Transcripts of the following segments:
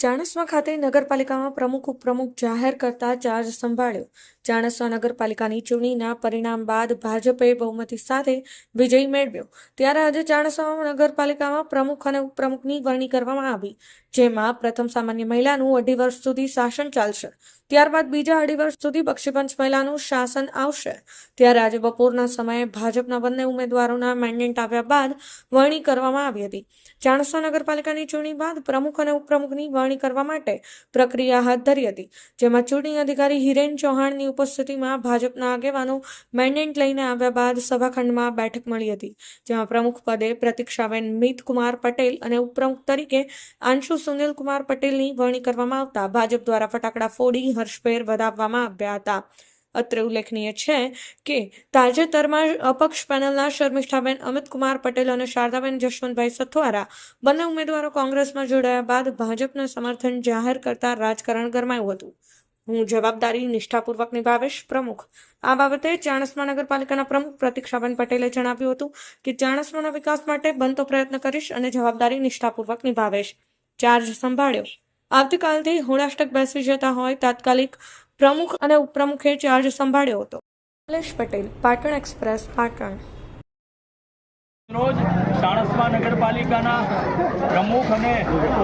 ચાણસ્મા ખાતે નગરપાલિકામાં પ્રમુખ ઉપપ્રમુખ જાહેર કરતા ચાર્જ સંભાળ્યો. ચાણસ્મા નગરપાલિકાની ચૂંટણીના પરિણામ બાદ ભાજપે બહુમતી સાથે વિજય મેળવ્યો. ત્યારે આજે ચાણસ્મા નગરપાલિકામાં પ્રમુખ અને ઉપપ્રમુખની વરણી કરવામાં આવી, જેમાં પ્રથમ સામાન્ય મહિલાનું અઢી વર્ષ સુધી શાસન ચાલશે. ત્યારબાદ બીજા અઢી વર્ષ સુધી બક્ષીપંચ મહિલાનું શાસન આવશે. ત્યારે આજે બપોરના સમયે ભાજપના બંને ઉમેદવારોના મેન્ડેટ આવ્યા બાદ વરણી કરવામાં આવી હતી. ચાણસ્મા નગરપાલિકાની ચૂંટણી બાદ પ્રમુખ અને ઉપપ્રમુખની વરણી કરવા માટે પ્રક્રિયા હાથ ધરી હતી, જેમાં ચૂંટણી અધિકારી હિરેન ચૌહાણની ઉપસ્થિતિમાં ભાજપના આગેવાનો મેન્ડેટ લઈને આવ્યા બાદ સભાખંડમાં બેઠક મળી હતી, જેમાં પ્રમુખ પદે પ્રતિક્ષાબેન મિતકુમાર પટેલ અને ઉપપ્રમુખ તરીકે આંશુ સુનિલકુમાર પટેલની વરણી કરવામાં આવતા ભાજપ દ્વારા ફટાકડા ફોડી હર્ષભેર વધાવવામાં આવ્યા હતા. અત્રે ઉલ્લેખનીય છે કે તાજેતરમાં અપક્ષ પેનલના શર્મિષ્ઠાબેન અમિતકુમાર પટેલ અને શારદાબેન જશવંતભાઈ સથવારા બંને ઉમેદવારો કોંગ્રેસમાં જોડાયા બાદ ભાજપને સમર્થન જાહેર કરતા રાજકારણ ગરમાયું હતું. હું જવાબદારી નિષ્ઠાપૂર્વક નિભાવીશ, પ્રમુખ. આ બાબતે ચાણસ્મા નગરપાલિકાના પ્રમુખ પ્રતિક્ષાબેન પટેલે જણાવ્યું હતું કે ચાણસ્માના વિકાસ માટે બનતો પ્રયત્ન કરીશ અને જવાબદારી નિષ્ઠાપૂર્વક નિભાવીશ. ચાર્જ સંભાળ્યો. આવતીકાલથી હોળાષ્ટક બેસી જતા હોય તાત્કાલિક પ્રમુખ અને ઉપપ્રમુખે ચાર્જ સંભાળ્યો હતો. કમલેશ પટેલ, પાટણ એક્સપ્રેસ, પાટણ. રોજ સાણસમા નગરપાલિકાના પ્રમુખ અને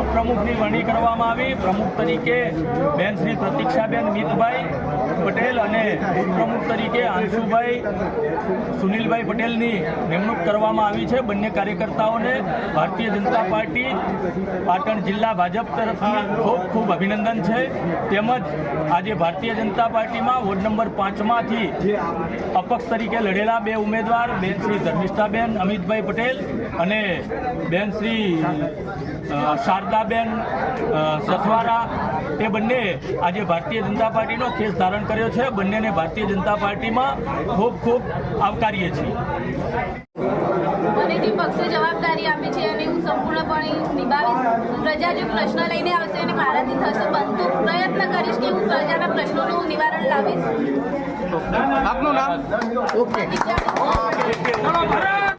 ઉપપ્રમુખની વરણી કરવામાં આવી. પ્રમુખ તરીકે બેન શ્રી પ્રતિક્ષાબેન મિતભાઈ પટેલ અને ઉપપ્રમુખ તરીકે આંશુભાઈ સુનિલભાઈ પટેલની નિમણૂક કરવામાં આવી છે. બંને કાર્યકર્તાઓને ભારતીય જનતા પાર્ટી, પાટણ જિલ્લા ભાજપ તરફથી ખૂબ ખૂબ અભિનંદન છે. તેમજ આજે ભારતીય જનતા પાર્ટીમાં વોર્ડ નંબર પાંચમાંથી અપક્ષ તરીકે લડેલા બે ઉમેદવાર, બેન શ્રી ધર્મિષ્ઠાબેન, અમિતભાઈ પટેલ અને બેન શ્રી શારદાબેન સથવારા. તે બંને આજે ભારતીય જનતા પાર્ટીનો કેસ ધારણ કર્યો છે. બંનેને ભારતીય જનતા પાર્ટીમાં ખૂબ ખૂબ આવકારીએ છીએ. મને જે પક્ષે જવાબદારી આપી છે અને હું સંપૂર્ણપણે નિભાવીશ પ્રજા જે પ્રશ્ન લઈને આવશે અને મારાથી થશે બનતો પ્રયત્ન કરીશ કે હું પ્રજાના પ્રશ્નોનું નિવારણ લાવીશ. આપનું નામ? પ્રતિજ્ઞા